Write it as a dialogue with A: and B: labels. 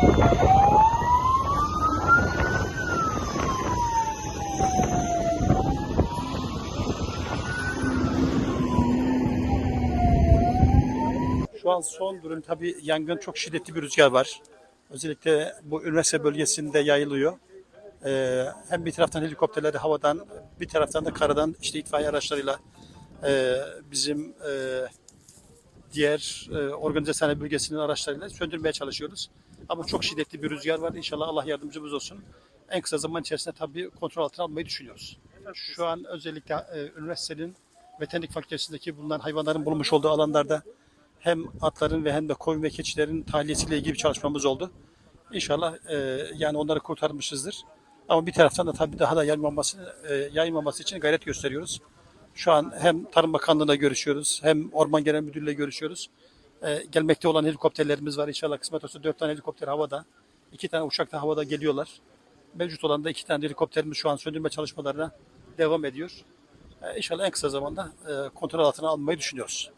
A: Şu an son durum tabi yangın çok şiddetli bir rüzgar var. Özellikle bu üniversite bölgesinde yayılıyor. Ee, hem bir taraftan helikopterleri havadan, bir taraftan da karadan işte itfaiye araçlarıyla e, bizim e, diğer e, organize sanayi bölgesinin araçlarıyla söndürmeye çalışıyoruz. Ama çok şiddetli bir rüzgar var. İnşallah Allah yardımcımız olsun. En kısa zaman içerisinde tabii kontrol altına almayı düşünüyoruz. Şu an özellikle e, üniversitenin veterinik fakültesindeki bulunan hayvanların bulunmuş olduğu alanlarda hem atların ve hem de koyun ve keçilerin tahliyesiyle ilgili bir çalışmamız oldu. İnşallah e, yani onları kurtarmışızdır. Ama bir taraftan da tabii daha da yayılmaması, e, yayılmaması için gayret gösteriyoruz. Şu an hem Tarım Bakanlığı'na görüşüyoruz, hem Orman Genel Müdürlüğü'yle görüşüyoruz. E, gelmekte olan helikopterlerimiz var. İnşallah kısmet olsa dört tane helikopter havada, iki tane uçak da havada geliyorlar. Mevcut olan da iki tane helikopterimiz şu an söndürme çalışmalarına devam ediyor. E, İnşallah en kısa zamanda e, kontrol altına almayı düşünüyoruz.